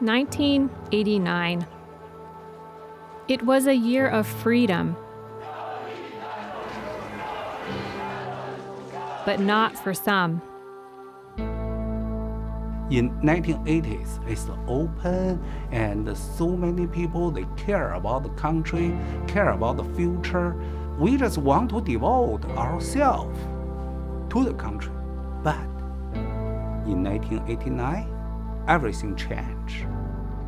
1989. It was a year of freedom. But not for some. in 1980s it's open and so many people they care about the country care about the future we just want to devote ourselves to the country but in 1989 everything changed.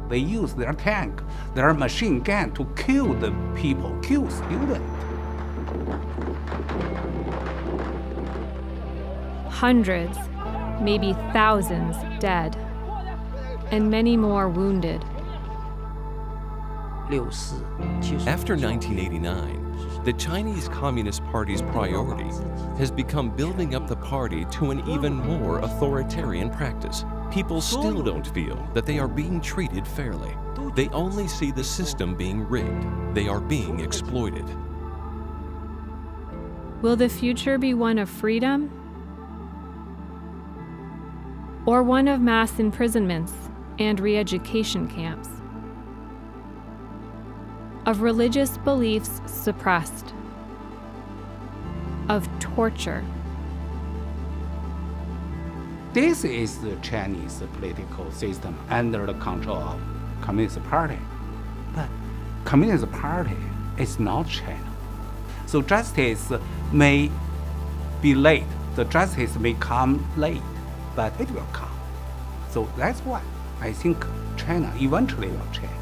They used their tank, their machine gun to kill the people, kill students. Hundreds, maybe thousands dead, and many more wounded. After 1989, the Chinese Communist Party's priority has become building up the party to an even more authoritarian practice. People still don't feel that they are being treated fairly. They only see the system being rigged. They are being exploited. Will the future be one of freedom? Or one of mass imprisonments and re education camps? Of religious beliefs suppressed? Of torture? This is the Chinese political system under the control of Communist Party. But Communist Party is not China. So justice may be late. The justice may come late, but it will come. So that's why I think China eventually will change.